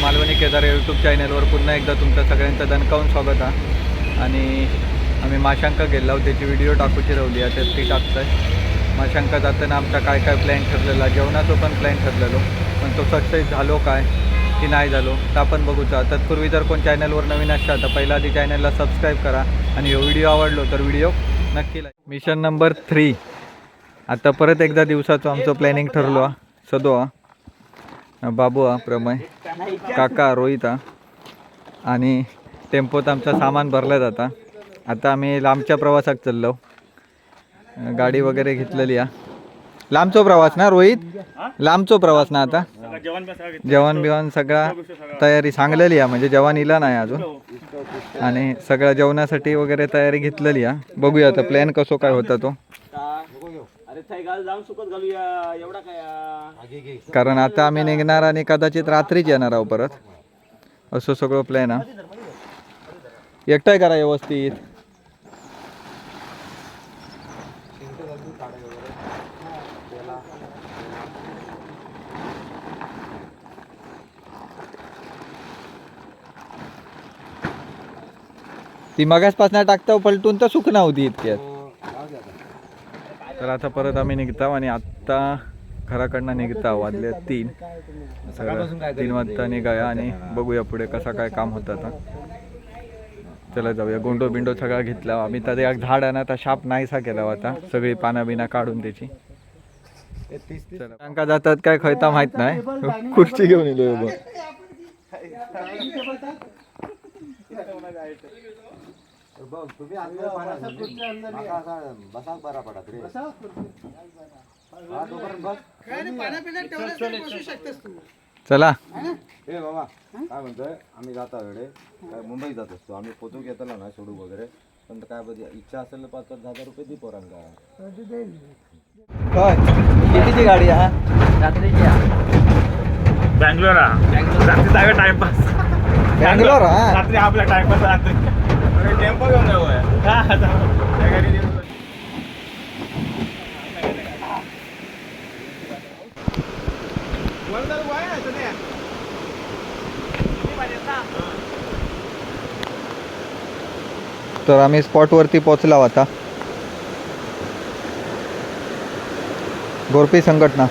Malvani Kedar YouTube चॅनलवर पुन्हा एकदा तुमचं सगळ्यांचं दणकावून स्वागत आहे आणि आम्ही माशांका गेलो त्याची व्हिडिओ टाकूची राहिली आहे तर ती आहे माशांका जाताना आमचा काय काय प्लॅन ठरलेला जेवणाचं पण प्लॅन ठरलेलो. पण तो सक्सेस झालो काय की नाही झालो तर आपण बघूचा. तत्पूर्वी जर कोण चॅनलवर नवीन असाल तर पहिला आधी चॅनलला सबस्क्राईब करा. आणि हो व्हिडिओ आवडलो तर व्हिडिओ नक्की मिशन नंबर थ्री आता परत एकदा दिवसाचं आमचं प्लॅनिंग ठरलो हा. सदो बाबू हा प्रमय. काका रोहित आणि टेम्पोत आमचं सामान भरलं जातं. आता आम्ही लांबच्या प्रवासात चाललो. गाडी वगैरे घेतलेली हा. लांबचो प्रवास ना रोहित? लांबचो प्रवास ना आता. जेवण जेवण बिवण सगळा तयारी सांगलेली आहे म्हणजे जेवण इला नाही अजून. आणि सगळ्या जेवणासाठी वगैरे तयारी घेतलेली आहे बघूया आता प्लॅन कसो काय होता तो. अरे थाय घाल जाऊन सुकत घालूया एवढा काय कारण आता आम्ही निघणार आणि कदाचित रात्रीच येणार आहोत परत. असं सगळं प्लॅन आहे. एकटाय करा व्यवस्थित. ती मगासपासून टाकता पलटून तर सुकना होती इतक्यात. तर आता परत आम्ही निघताव आणि आत्ता घराकडनं निघता वाजले तीन. तर तीन वाजता निघाया आणि बघूया पुढे कसा काय काम होतं आता. चला जाऊया. गोंडो बिंडो सगळा घेतला. आम्ही तर एक झाड आहे ना आता शाप नाहीसा केला होता. सगळी पाना बिना काढून त्याची. बँका जातात काय खयता माहीत नाही. खुर्ची घेऊन येलो बघ चला. ए बाबा काय? म्हणतोय आम्ही जाता वेळे काय मुंबईत जात असतो आम्ही पोतूक येतला ना सोडू वगैरे पण काय बघ इच्छा असेल ना पाच पाच हजार रुपये दी काय कितीची गाडी हा. बँगलोर. रात्री जागा टाइमपास. बँगलोर हा? रात्री आपला टाइमपास रात्री. टेम्पो घेऊन जाऊ. तर आम्ही स्पॉटवरती पोचला होता गोरपी संघटना.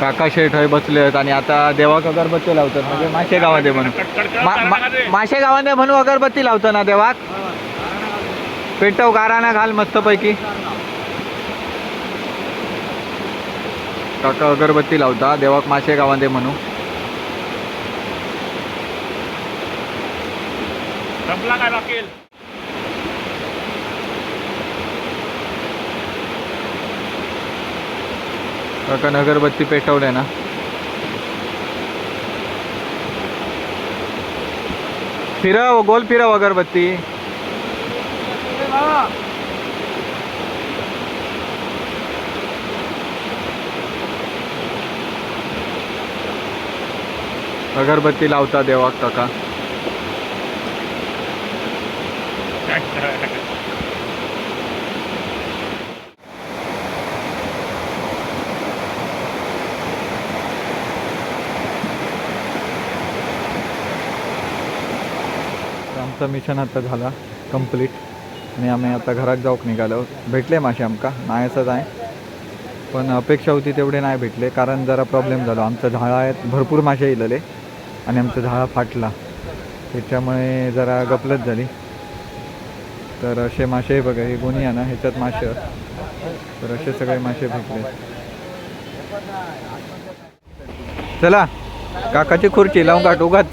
काका शेठ हय बसले आहेत आणि आता देवाक अगरबत्ती लावतात. म्हणजे माशे गावामध्ये म्हणून. मा- मा- माशे गावामध्ये म्हणून अगरबत्ती लावतो ना देवाक? पेटव गाराना घाल मस्तपैकी. काका अगरबत्ती लावता देवाक माशे गावामध्ये म्हणू संपला काय रॉकेल? काका अगरबत्ती पेटवले ना. फिराव गोल फिराव अगरबत्ती. अगरबत्ती लावता देवाक काका. आमचा मिशन आता झाला कंप्लीट आणि आम्ही आता घरात जाऊक निघालो. भेटले मासे आमका. नाही आहे. पण अपेक्षा होती तेवढे नाही भेटले. कारण जरा प्रॉब्लेम झाला. आमचं आहेत भरपूर मासे येलेले आणि आमचा झाळा फाटला. त्याच्यामुळे जरा गपलत झाली. तर असे मासे बघा. हे गुन्हे आहे ना. ह्याच्यात मासे. तर असे सगळे मासे भेटले. चला. काकाची खुर्ची लावून काट उगाच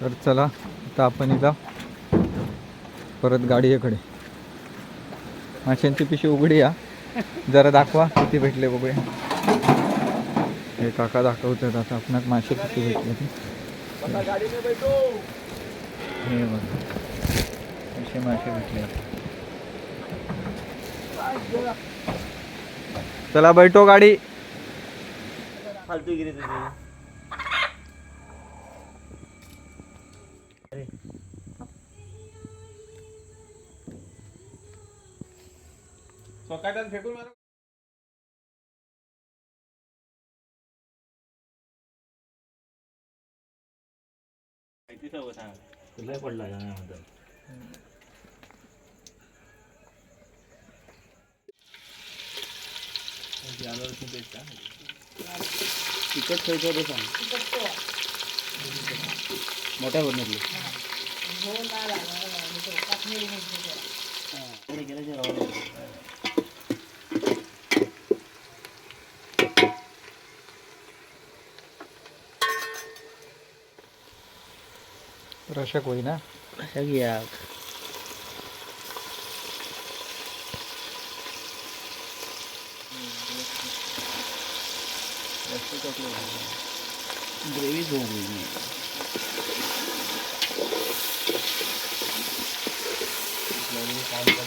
तर चला आता आपण इथं परत गाडीकडे माशांची पिशवी उघडी या. जरा दाखवा किती भेटले बघूया. हे काका दाखवतात आता आपणाक मासे किती भेटले ते. हे बघा असे मासे भेटले. चला बैठो गाडी. फालतूगिरी तुझी फेकून मारा. तुला पडला का नाही तिकट खायचं होतं सांग. मोठ्या बनवली रशक होई ना घ्या ग्रेव्ही झाली हा बोल रे हा टाकू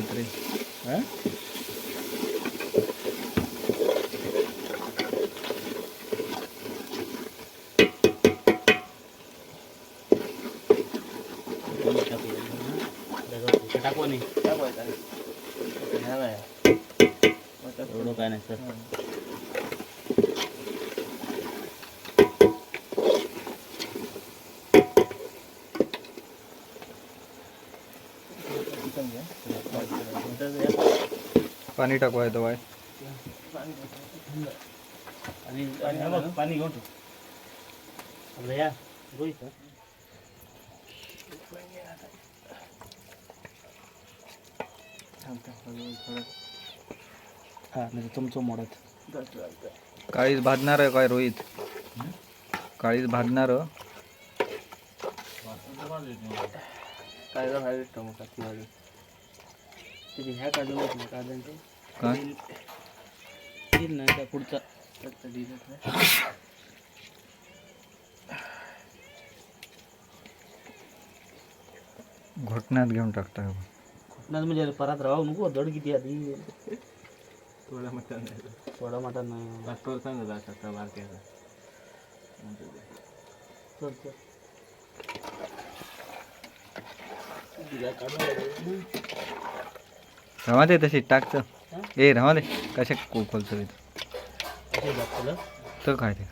नाही एवढं काय नाही सर पाणी टाकवा येतो बाय आणि आणि हा बघ, पाणी घेऊन ठेव. आपलं या रोहित हा. हा म्हणजे तुमचं मोडत काळीच भाजणार आहे काय रोहित? काळीच भाजणार. काय त्याची ह्या काढून येत नाही ते काय? येईल ना त्या पुढचा. त्याचा घोटण्यात घेऊन टाकता नाही म्हणजे परत राहू नको दड किती आधी. थोडं मटण थोडा मटण नाही. डॉक्टर सांग जा शकता बारक्याचा चल चल. काढून राहा दे तशी टाकचं ए राहा दे. कशा इथं असे दाखवलं तर काय ते.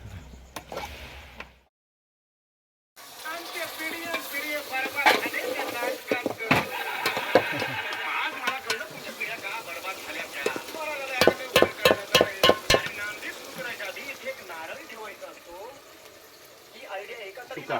सुका